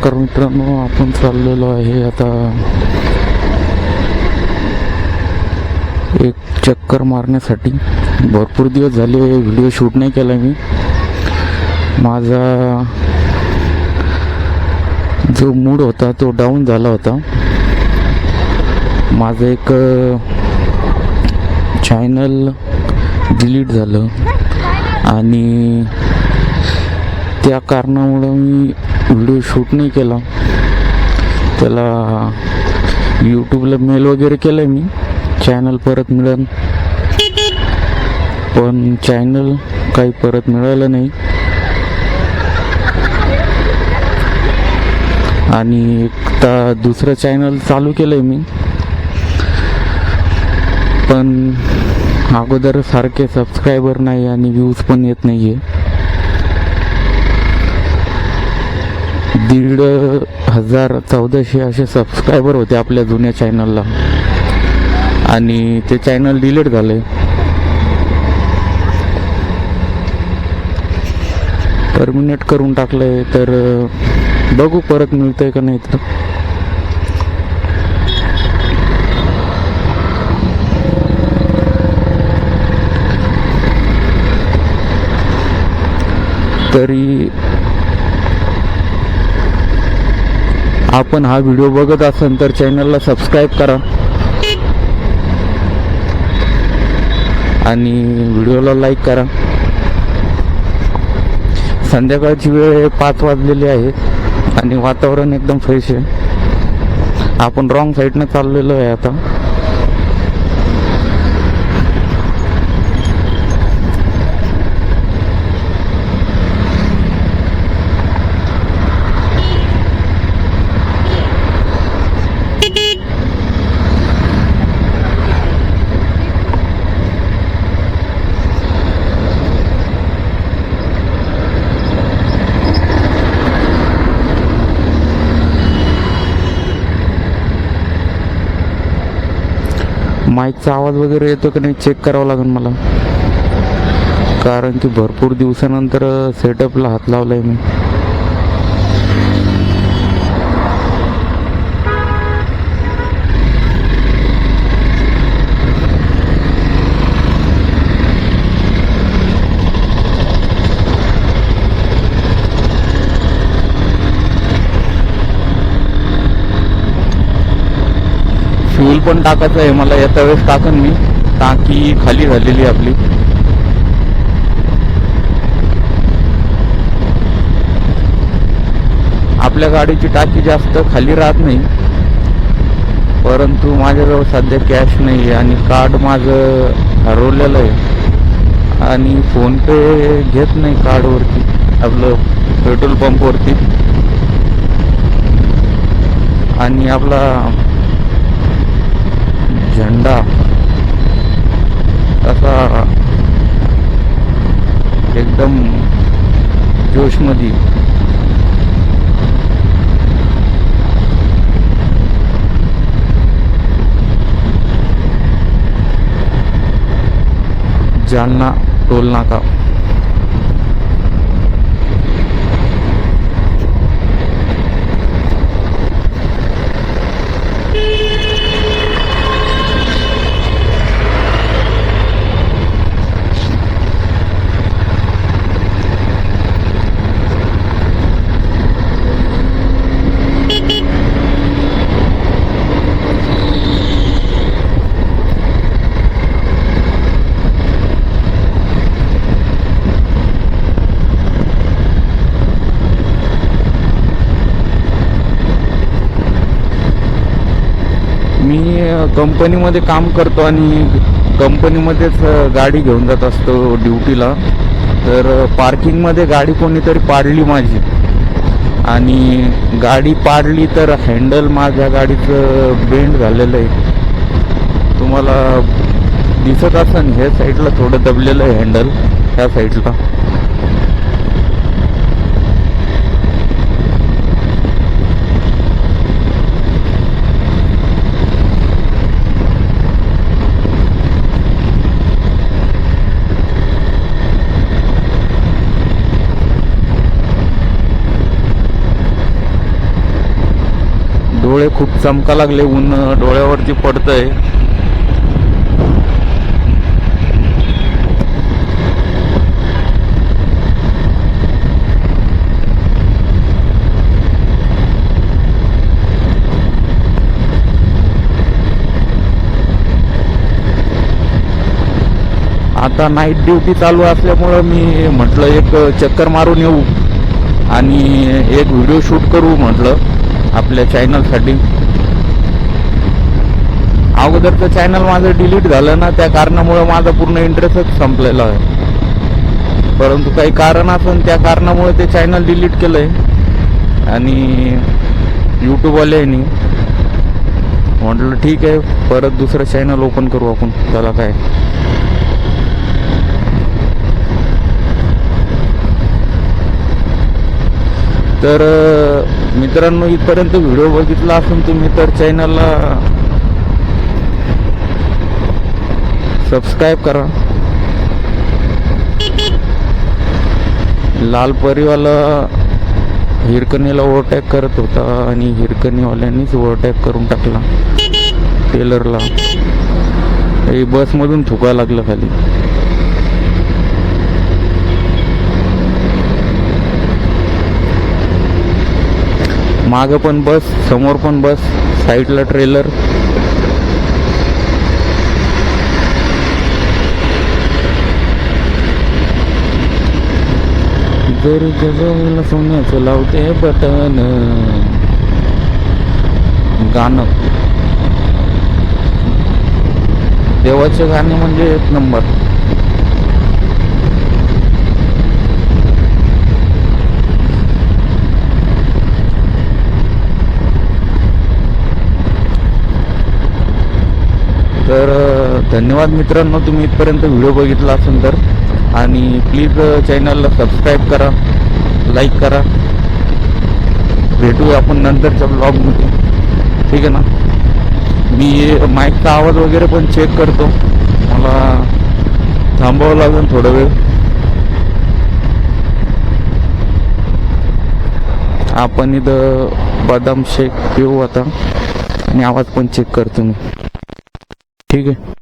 नमस्कार मित्रांनो आपण चाललेलो आहे आता एक चक्कर मारण्यासाठी. भरपूर दिवस झाले व्हिडिओ शूट नाही केला मी. माझा जो मूड होता तो डाऊन झाला होता. माझं एक चॅनल डिलीट झालं. आणि त्या कारणामुळं मी व्हिडिओ शूट नाही केला. त्याला यूट्यूबला मेल वगैरे केलं मी. चॅनल परत मिळेल. पण चॅनल काही परत मिळालं नाही. आणि एकदा दुसरं चॅनल चालू केलं आहे मी. पण अगोदर सारखे सबस्क्रायबर नाही आणि व्ह्यूज पण येत नाही आहे दीड हजार चौदाशे असे सबस्क्रायबर होते आपल्या जुन्या चॅनलला आणि ते चॅनल डिलीट झाले. टर्मिनेट करून टाकलंय तर बघू परत मिळतंय का नाही तर. तरी आपण हा व्हिडिओ बघत असाल तर चॅनलला सबस्क्राईब करा. आणि व्हिडिओला लाईक करा. संध्याकाळची वेळ पाच वाजलेली आहे आणि वातावरण एकदम फ्रेश आहे. आपण रॉंग साईडनं चाललेलो आहे आता. माईकचा आवाज वगैरे येतो की नाही चेक करावं लागेल मला. कारण की भरपूर दिवसानंतर सेटअपला हात लावलाय मी. फ्यूल पण टाकायचं आहे. मला येत्या वेळेस टाकन मी. टाकी खाली झालेली आहे आपली. आपल्या गाडीची टाकी जास्त खाली राहत नाही. परंतु माझ्याजवळ सध्या कॅश नाही आहे आणि कार्ड माझं हरवलेलं आहे. आणि फोन पे घेत नाही कार्डवरती आपलं पेट्रोल पंपवरती आणि आपला झेंडा। असा एकदम जोशमध्ये जालना टोल नाका मी कंपनीमध्ये काम करतो आणि कंपनीमध्येच गाडी घेऊन जात असतो ड्युटीला. तर पार्किंगमध्ये गाडी कोणीतरी पाडली माझी. आणि गाडी पाडली तर हँडल माझ्या गाडीचं बेंड झालेलं आहे. तुम्हाला दिसत असेल ह्या साईडला थोडं दबलेलं आहे हँडल ह्या साईडला. डोळे खूप चमका लागले ऊन डोळ्यावरती पडतंय. आता नाईट ड्युटी चालू असल्यामुळं मी म्हटलं एक चक्कर मारून येऊ आणि एक व्हिडिओ शूट करू म्हटलं. आपल्या चॅनलसाठी अगोदरचं चॅनल माझं डिलीट झालं ना त्या कारणामुळं माझा पूर्ण इंटरेस्टच संपलेला आहे. परंतु काही कारण असून त्या कारणामुळे ते चॅनल डिलीट केलंय. आणि यूट्यूबवाल्यांनी म्हटलं ठीक आहे परत दुसरं चॅनल ओपन करू आपण. त्याला काय. तर मित्रांनो इथपर्यंत व्हिडिओ बघितला असून तुम्ही तर चॅनलला सबस्क्राईब करा. लाल परीवाला हिरकणीला ओव्हरटॅक करत होता आणि हिरकणीवाल्यांनीच ओव्हरटॅक करून टाकला. टेलरला. हे बसमधून थुका लागलं खाली. मागं पण बस समोर पण बस साईडला ट्रेलर जर जगवलं सोन्याचं लावते बटन. गाणं. देवाचे गाणे म्हणजे एक नंबर तर अ, धन्यवाद मित्रांनो तुम्ही इथपर्यंत व्हिडिओ बघितला असेल तर. आणि प्लीज चॅनलला सबस्क्राईब करा लाईक करा. भेटू आपण नंतरच्या ब्लॉगमध्ये ठीक आहे ना? मी माईकचा आवाज वगैरे पण चेक करतो. मला थांबावं लागेल थोडा वेळ. आपण इथं बदाम शेक पिऊ आता. आणि आवाज पण चेक करतो मी. ठीक आहे?